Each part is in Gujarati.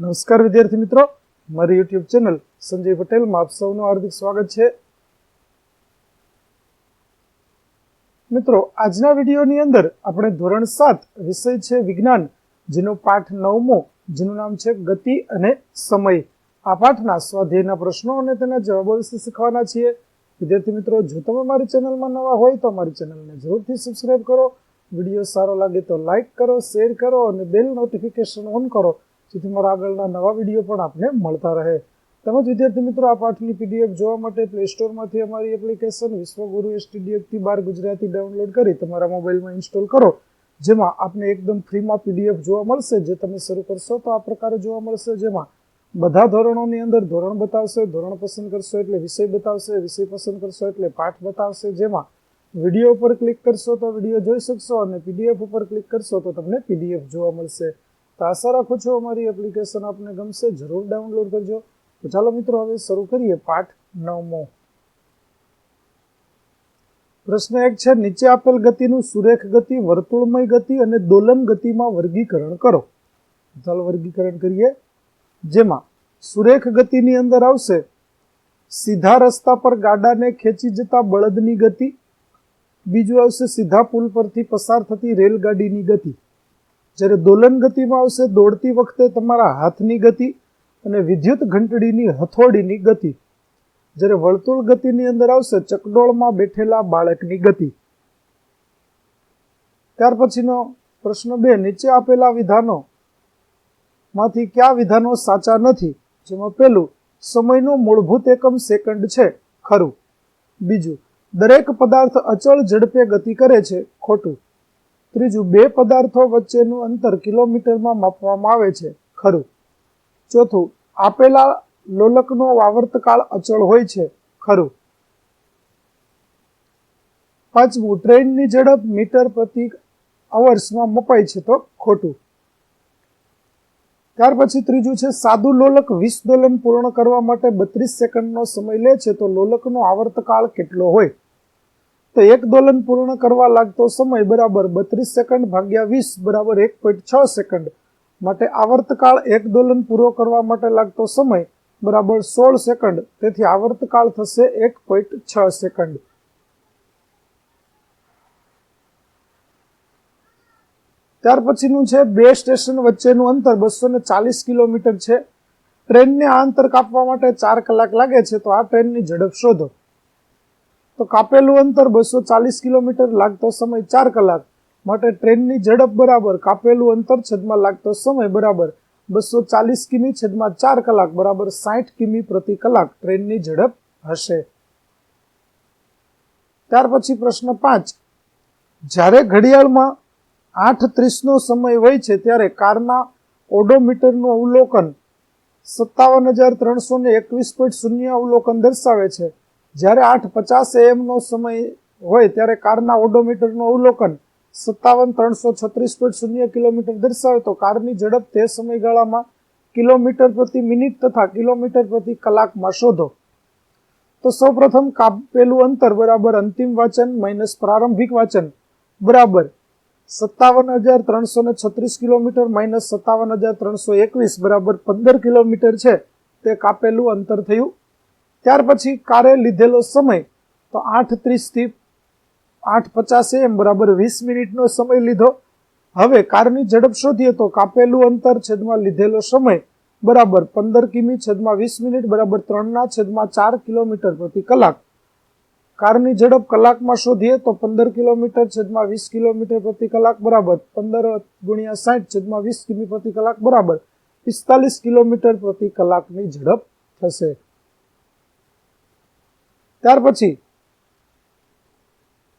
નમસ્કાર વિદ્યાર્થી મિત્રો. મારી યુટ્યુબ ચેનલ સંજય પટેલમાં આપ સૌનું હાર્દિક સ્વાગત છે. મિત્રો, આજના વિડીયોની અંદર આપણે ધોરણ સાત વિષય છે વિજ્ઞાન, જેનો પાઠ નવમો, જેનું નામ છે ગતિ અને સમય. આ પાઠના સ્વાધ્યાયના પ્રશ્નો અને તેના જવાબો વિશે શીખવાના છીએ. વિદ્યાર્થી મિત્રો, જો તમે મારી ચેનલમાં નવા હોય તો મારી ચેનલને જરૂરથી સબસ્ક્રાઈબ કરો. વીડિયો સારો લાગે તો લાઈક કરો શેર કરો અને બેલ નોટિફિકેશન ઓન કરો. જેથી મારા આગળના નવા વીડિયો પણ આપને મળતા રહે. તેમજ વિદ્યાર્થી મિત્રો, આ પાઠની પીડીએફ જોવા માટે પ્લે સ્ટોરમાંથી અમારી એપ્લિકેશન વિશ્વગુરુ એસટીડીએફથી બાર ગુજરાતી ડાઉનલોડ કરી તમારા મોબાઈલમાં ઇન્સ્ટોલ કરો, જેમાં આપને એકદમ ફ્રીમાં પીડીએફ જોવા મળશે, જે તમે શરૂ કરશો તો આ પ્રકારે જોવા મળશે, જેમાં બધા ધોરણોની અંદર ધોરણ બતાવશે, ધોરણ પસંદ કરશો એટલે વિષય બતાવશે, વિષય પસંદ કરશો એટલે પાઠ બતાવશે, જેમાં વીડિયો ઉપર ક્લિક કરશો તો વીડિયો જોઈ શકશો અને પીડીએફ ઉપર ક્લિક કરશો તો તમને પીડીએફ જોવા મળશે. તો આશા રાખું છું અમારી એપ્લિકેશન આપને ગમશે, જરૂર ડાઉનલોડ કરજો. તો ચાલો મિત્રો, હવે શરૂ કરીએ પાઠ નવમો. પ્રશ્ન એક છે, નીચે આપેલ ગતિનું સુરેખ ગતિ, વર્તુળમય ગતિ અને દોલન ગતિમાં વર્ગીકરણ કરો. ચાલો વર્ગીકરણ કરીએ. જેમાં સુરેખ ગતિની અંદર આવશે, સીધા રસ્તા પર ગાડાને ખેંચી જતા બળદની ગતિ, બીજું આવશે, સીધા પુલ પરથી પસાર થતી રેલગાડીની ગતિ. જ્યારે દોલન ગતિમાં આવશે, દોડતી વખતે તમારા હાથની ગતિ અને વિદ્યુત ઘંટડીની હથોડીની ગતિ. જ્યારે વર્તુળ ગતિની અંદર આવશે, ચકડોળમાં બેઠેલા બાળકની ગતિ. ત્યાર પછીનો પ્રશ્ન બે, નીચે આપેલા વિધાનો માંથી કયા વિધાનો સાચા નથી? જેમાં પેલું સમયનો મૂળભૂત એકમ સેકન્ડ છે, ખરું. બીજું, દરેક પદાર્થ અચળ ઝડપે ગતિ કરે છે, ખોટું. ત્રીજું, બે પદાર્થો વચ્ચેનું અંતર કિલોમીટરમાં માપવામાં આવે છે. ખરું. ચોથું, આપેલા લોલકનો આવર્તકાળ અચળ હોય છે. ખરું. પાંચમું, ટ્રેનની ઝડપ મીટર પ્રતિ અવર્સમાં મપાય છે તો ખોટું. ત્યાર પછી ત્રીજું છે, સાદું લોલક વીસ દોલન પૂર્ણ કરવા માટે બત્રીસ સેકન્ડનો સમય લે છે તો લોલકનો આવર્તકાળ કેટલો હોય? તો એક દોલન પૂર્ણ કરવા લાગતો સમય બરાબર બત્રીસ સેકન્ડ ભાગ્યા વીસ બરાબર એક પોઈન્ટ છ સેકન્ડ. માટે આવર્તકાળ એક દોલન પૂરો કરવા માટે લાગતો સમય બરાબર સોળ સેકન્ડ. તેથી આવર્તકાળ થશે એક પોઈન્ટ છ સેકન્ડ. ત્યાર પછીનું છે, બે સ્ટેશન વચ્ચેનું અંતર બસો ને ચાલીસ કિલોમીટર છે. ટ્રેનને આ અંતર કાપવા માટે ચાર કલાક લાગે છે, તો આ ટ્રેનની ઝડપ શોધો. તો કાપેલું અંતર બસો ચાલીસ કિલોમીટર લાગતો સમય ચાર કલાક. માટે ટ્રેનની ઝડપ બરાબર, કાપેલું અંતર છેદમાં લાગતો સમય બરાબર, બસો ચાલીસ કિમી છેદમાં ચાર કલાક બરાબર સાઠ કિમી પ્રતિ કલાક ટ્રેનની ઝડપ હશે. ત્યાર પછી પ્રશ્ન પાંચ. જ્યારે ઘડિયાળમાં આઠ ત્રીસનો સમય હોય છે, ત્યારે કારના ઓડોમીટરનું અવલોકન સત્તાવન હજાર ત્રણસો ને એકવીસ પોઈન્ટ શૂન્ય અવલોકન દર્શાવે છે. જ્યારે આઠ પચાસ એમનો સમય હોય ત્યારે કારના ઓડોમીટરનું અવલોકન સત્તાવન ત્રણસો છત્રીસ પોઈન્ટ શૂન્ય કિલોમીટર દર્શાવે તો કારની ઝડપ તે સમયગાળામાં કિલોમીટર પ્રતિ મિનિટ તથા કિલોમીટર પ્રતિ કલાકમાં શોધો. તો સૌપ્રથમ કાપેલું અંતર બરાબર અંતિમ વાંચન માઇનસ પ્રારંભિક વાંચન બરાબર સત્તાવન હજાર ત્રણસો ને છત્રીસ કિલોમીટર માઇનસ સત્તાવન હજાર ત્રણસો એકવીસ બરાબર પંદર કિલોમીટર છે. તે કાપેલું અંતર થયું ત્યાર પછી કારે લીધેલો સમય તો આઠ ત્રીસથી આઠ પચાસે એમ બરાબર વીસ મિનિટનો સમય લીધો. હવે કારની ઝડપ શોધીએ તો કાપેલું અંતર છેદમાં લીધેલો સમય બરાબર પંદર કિમી છેદમાં વીસ મિનિટ બરાબર ત્રણના છેદમાં ચાર કિલોમીટર પ્રતિ કલાક. કારની ઝડપ કલાકમાં શોધીએ તો પંદર કિલોમીટર છેદમાં વીસ કિલોમીટર પ્રતિ કલાક બરાબર પંદર ગુણ્યા સાઠ છેદમાં વીસ કિમી પ્રતિ કલાક બરાબર પિસ્તાલીસ કિલોમીટર પ્રતિ કલાકની ઝડપ થશે. ત્યાર પછી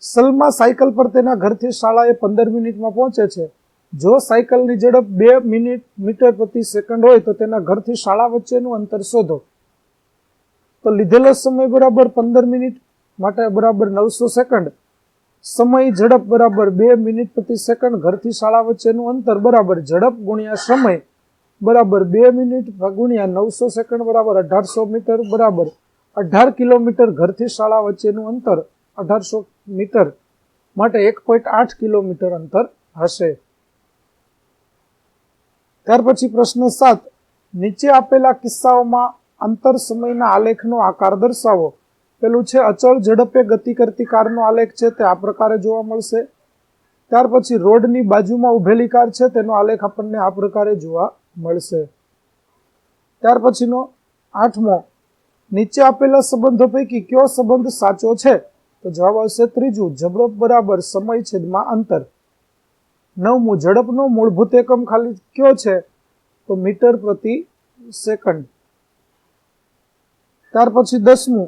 સલમા સાયકલ પર તેના ઘરથી શાળાએ પંદર મિનિટમાં પહોંચે છે. જો સાયકલની ઝડપ બે મિનિટ, મીટર પ્રતિ સેકન્ડ હોય તો તેના ઘરથી શાળા વચ્ચેનું અંતર શોધો. તો લીધેલો સમય બરાબર પંદર મિનિટ માટે બરાબર નવસો સેકન્ડ. સમય ઝડપ બરાબર બે મિનિટ પ્રતિ સેકન્ડ ઘરથી શાળા વચ્ચેનું અંતર બરાબર ઝડપ ગુણ્યા સમય બરાબર બે મિનિટ ગુણ્યા નવસો સેકન્ડ બરાબર અઢારસો મીટર બરાબર. અઢાર કિલોમીટર ઘરથી શાળા વચ્ચેનું અંતર અઢારસો મીટર માટે એક પોઈન્ટ આઠ કિલોમીટર અંતર હશે. ત્યાર પછી પ્રશ્ન સાત. નીચે આપેલા કિસ્સાઓમાં અંતર સમયના આલેખનો આકાર દર્શાવો. પેલું છે, અચળ ઝડપે ગતિ કરતી કારનો આલેખ છે, તે આ પ્રકારે જોવા મળશે. ત્યાર પછી રોડની બાજુમાં ઉભેલી કાર છે, તેનો આલેખ આપણને આ પ્રકારે જોવા મળશે. ત્યાર પછીનો આઠમો. નીચે આપેલા સંબંધો પૈકી કયો સંબંધ સાચો છે? તો જવાબ આવશે ત્રીજું જબડો બરાબર સમય છેદમાં અંતર. નવમું, ઝડપનો મૂળભૂત એકમ ખાલી કયો છે? તો મીટર પ્રતિ સેકન્ડ. ત્યાર પછી દસમું,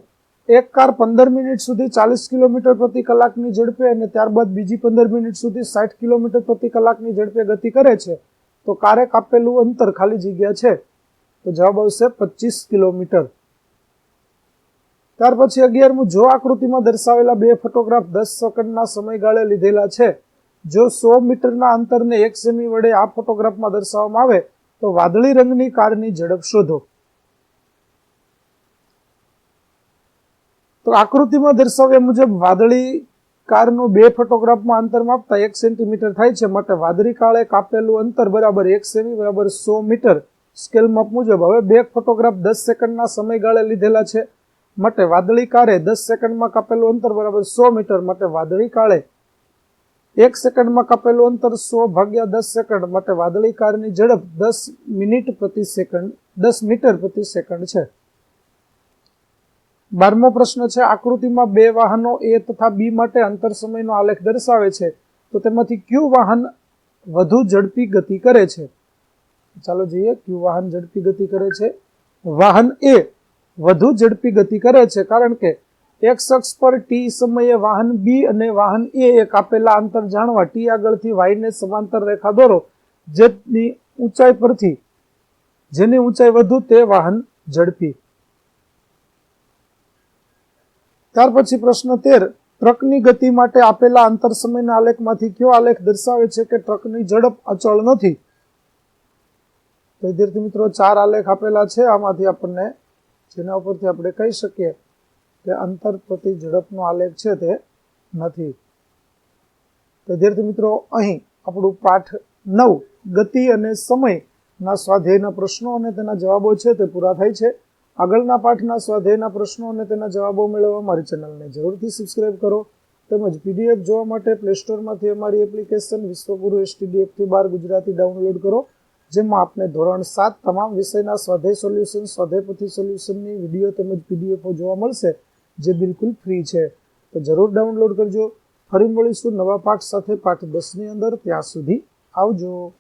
એક કાર પંદર મિનિટ સુધી ચાલીસ કિલોમીટર પ્રતિ કલાકની ઝડપે અને ત્યારબાદ બીજી પંદર મિનિટ સુધી સાઠ કિલોમીટર પ્રતિ કલાકની ઝડપે ગતિ કરે છે, તો કારે કાપેલું અંતર ખાલી જગ્યા છે. તો જવાબ આવશે પચીસ કિલોમીટર. ત્યાર પછી અગિયારમું, જો આકૃતિમાં દર્શાવેલા બે ફોટોગ્રાફ દસ સેકન્ડના સમયગાળે લીધેલા છે, જો સો મીટરના અંતરને એક સેમી વડે આ ફોટોગ્રાફમાં દર્શાવવામાં આવે, તો વાદળી રંગની કારની ઝડપ શોધો. તો આકૃતિમાં દર્શાવ્યા મુજબ વાદળી કારનું બે ફોટોગ્રાફમાં અંતર માપતા એક સેન્ટીમીટર થાય છે, માટે વાદળી કાળે કાપેલું અંતર બરાબર એક સેમી બરાબર સો મીટર. સ્કેલ માપ મુજબ હવે બે ફોટોગ્રાફ દસ સેકન્ડના સમયગાળે લીધેલા છે માટે વાદળી કાળે દસ સેકન્ડમાં કાપેલું અંતર બરાબર સો મીટર માટે વાદળી કાળે એક સેકન્ડમાં કાપેલું અંતર સો ભાગ્યા દસ સેકન્ડ માટે વાદળી કારની ઝડપ દસ મિનિટ પ્રતિ સેકન્ડ, દસ મીટર પ્રતિ સેકન્ડ છે. બારમો પ્રશ્ન છે, આકૃતિમાં બે વાહનો એ તથા બી માટે અંતર સમયનો આલેખ દર્શાવે છે. તો તેમાંથી ક્યુ વાહન વધુ ઝડપી ગતિ કરે છે? ચાલો જોઈએ, ક્યુ વાહન ઝડપી ગતિ કરે છે? વાહન એ વધુ ઝડપી ગતિ કરે છે. કારણ કે એક્સ અક્ષ પર ટી સમયે વાહન બી અને વાહન એ એક આપેલા અંતર જાણવા ટી આગળથી વાયને સમાંતર રેખા દોરો. જેની ઊંચાઈ પરથી જેની ઊંચાઈ વધુ તે વાહન ઝડપી. ત્યાર પછી પ્રશ્ન તેર. ટ્રકની ગતિ માટે આપેલા અંતર સમયના આલેખમાંથી કયો આલેખ દર્શાવે છે કે ટ્રકની ઝડપ અચળ નથી? તો વિદ્યાર્થી મિત્રો, ચાર આલેખ આપેલા છે. આમાંથી આપણને જેના ઉપરથી આપણે કહી શકીએ કે અંતર પ્રતિ ઝડપનો આલેખ છે તે નથી. તો વિદ્યાર્થી મિત્રો, અહીં આપણું પાઠ નવ, ગતિ અને સમયના સ્વાધ્યાયના પ્રશ્નો અને તેના જવાબો છે તે પૂરા થાય છે. આગળના પાઠના સ્વાધ્યાયના પ્રશ્નો અને તેના જવાબો મેળવવા મારી ચેનલને જરૂરથી સબસ્ક્રાઇબ કરો તેમજ પીડીએફ જોવા માટે પ્લે સ્ટોરમાંથી અમારી એપ્લિકેશન વિશ્વગુરુ એસટીડીએફથી બાર ગુજરાતી ડાઉનલોડ કરો. જેમાં આપને ધોરણ સાત તમામ વિષયના સ્વાધ્યાય સોલ્યુશન સ્વાધ્યાય સોલ્યુશનની વીડિયો તેમજ પીડીએફો જોવા મળશે, જે બિલકુલ ફ્રી છે. તો જરૂર ડાઉનલોડ કરજો. ફરી મળીશું નવા પાઠ સાથે પાઠ દસની અંદર. ત્યાં સુધી આવજો.